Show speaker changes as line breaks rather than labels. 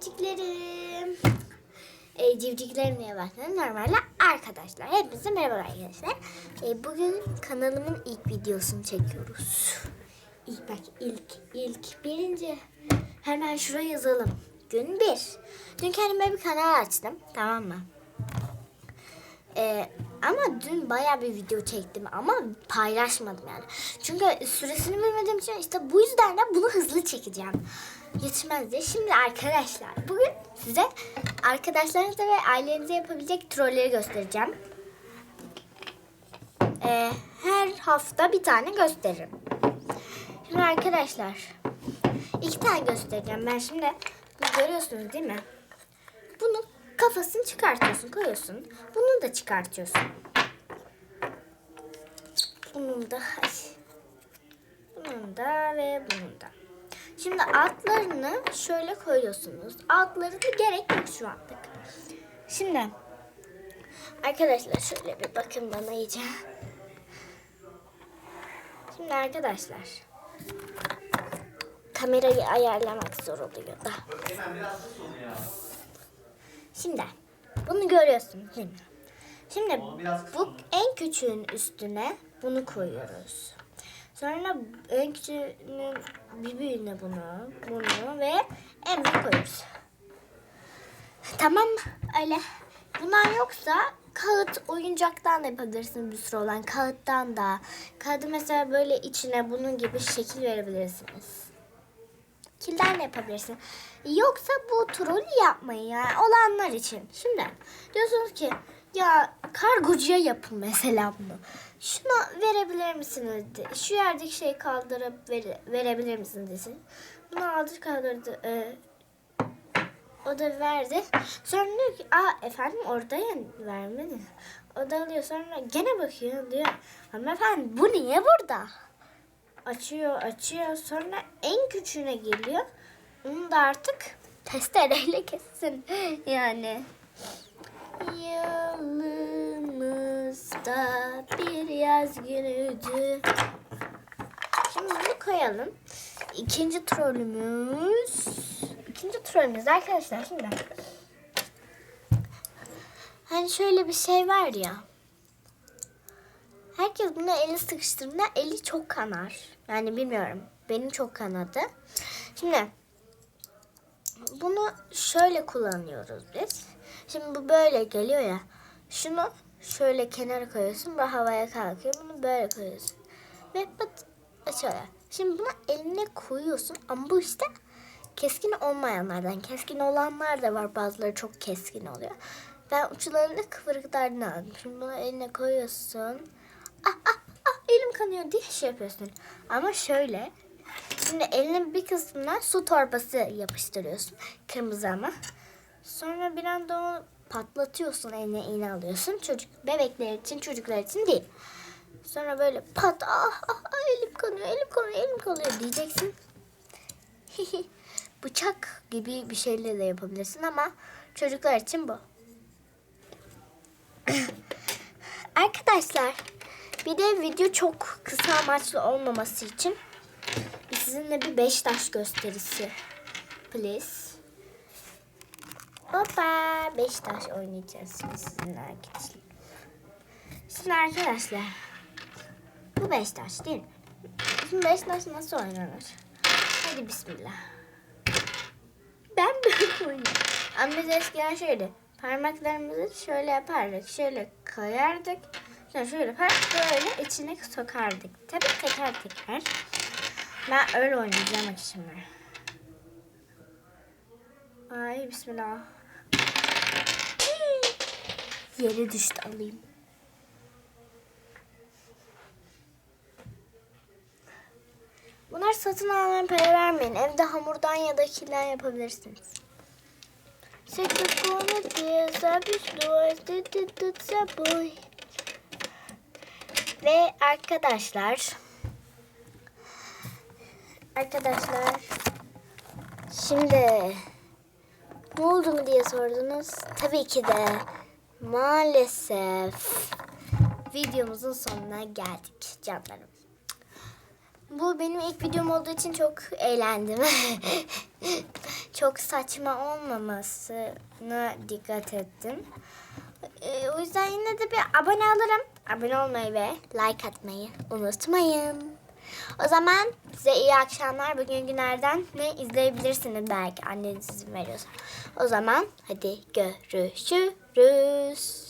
civciklerim. E, civciklerim diye başladım. Normalde arkadaşlar. Hepinize merhaba arkadaşlar. E, bugün kanalımın ilk videosunu çekiyoruz. İlk bak ilk ilk birinci. Hemen şuraya yazalım. Gün bir. Dün kendime bir kanal açtım. Tamam mı? Ee, ama dün baya bir video çektim ama paylaşmadım yani. Çünkü süresini bilmediğim için işte bu yüzden de bunu hızlı çekeceğim. Yetişmez diye. Şimdi arkadaşlar bugün size arkadaşlarınıza ve ailenize yapabilecek trolleri göstereceğim. Ee, her hafta bir tane gösteririm. Şimdi arkadaşlar iki tane göstereceğim. Ben şimdi görüyorsunuz değil mi? Bunu kafasını çıkartıyorsun, koyuyorsun. Bunu da çıkartıyorsun. Bunun da ay. Bunun da ve bunun da. Şimdi altlarını şöyle koyuyorsunuz. Altları da gerek yok şu anlık. Şimdi arkadaşlar şöyle bir bakın bana iyice. Şimdi arkadaşlar kamerayı ayarlamak zor oluyor da. Şimdi bunu görüyorsunuz değil mi? Şimdi bu en küçüğün üstüne bunu koyuyoruz. Sonra en küçüğünün bir büyüğüne bunu, bunu ve en büyük koyuyoruz. Tamam? Öyle. Bunlar yoksa kağıt oyuncaktan da yapabilirsiniz bir sürü olan kağıttan da. Kağıdı mesela böyle içine bunun gibi şekil verebilirsiniz. Kilden de yapabilirsin. Yoksa bu trolü yapmayın yani olanlar için. Şimdi diyorsunuz ki ya kargocuya yapın mesela bunu. Şunu verebilir misiniz? Şu yerdeki şeyi kaldırıp vere- verebilir misiniz desin. Bunu aldı kaldırdı. e, o da verdi. Sonra diyor ki aa efendim orada ya vermedi. O da alıyor sonra gene bakıyor diyor. Hanımefendi bu niye burada? Açıyor açıyor sonra en küçüğüne geliyor. Onu da artık testereyle kessin yani. Yılımızda bir yaz günüydü. Şimdi bunu koyalım. İkinci trolümüz. İkinci trolümüz arkadaşlar şimdi. Hani şöyle bir şey var ya. Herkes buna eli sıkıştırdığında eli çok kanar. Yani bilmiyorum. Benim çok kanadı. Şimdi bunu şöyle kullanıyoruz biz. Şimdi bu böyle geliyor ya. Şunu şöyle kenara koyuyorsun. Bu havaya kalkıyor. Bunu böyle koyuyorsun. Ve pat açıyor. Şimdi bunu eline koyuyorsun. Ama bu işte keskin olmayanlardan. Keskin olanlar da var. Bazıları çok keskin oluyor. Ben uçlarını kıvırıklarını aldım. Şimdi bunu eline koyuyorsun ah ah ah elim kanıyor diye şey yapıyorsun. Ama şöyle şimdi elinin bir kısmına su torbası yapıştırıyorsun. Kırmızı ama. Sonra bir anda onu patlatıyorsun eline iğne alıyorsun. Çocuk bebekler için çocuklar için değil. Sonra böyle pat ah ah, ah elim kanıyor elim kanıyor elim kanıyor diyeceksin. Bıçak gibi bir şeyle de yapabilirsin ama çocuklar için bu. Arkadaşlar bir de video çok kısa amaçlı olmaması için sizinle bir beş taş gösterisi. Please. Hoppa beş taş oynayacağız şimdi sizinle arkadaşlar. Şimdi arkadaşlar bu beş taş değil mi? Şimdi beş taş nasıl oynanır? Hadi bismillah. Ben böyle oynuyorum. Biz eskiden şöyle parmaklarımızı şöyle yapardık. Şöyle koyardık. Sonra şöyle yapar böyle içine sokardık. Tabii teker teker. Ben öyle oynayacağım şimdi. Ay bismillah. Yere düştü alayım. Bunlar satın almaya para vermeyin. Evde hamurdan ya da kilden yapabilirsiniz. Sekiz konu diye boy. Ve arkadaşlar Arkadaşlar şimdi ne oldu mu diye sordunuz. Tabii ki de maalesef videomuzun sonuna geldik canlarım. Bu benim ilk videom olduğu için çok eğlendim. çok saçma olmamasına dikkat ettim. Ee, o yüzden yine de bir abone alırım. Abone olmayı ve like atmayı unutmayın. O zaman size iyi akşamlar. Bugün günlerden ne izleyebilirsiniz belki anneniz izin veriyorsa. O zaman hadi görüşürüz.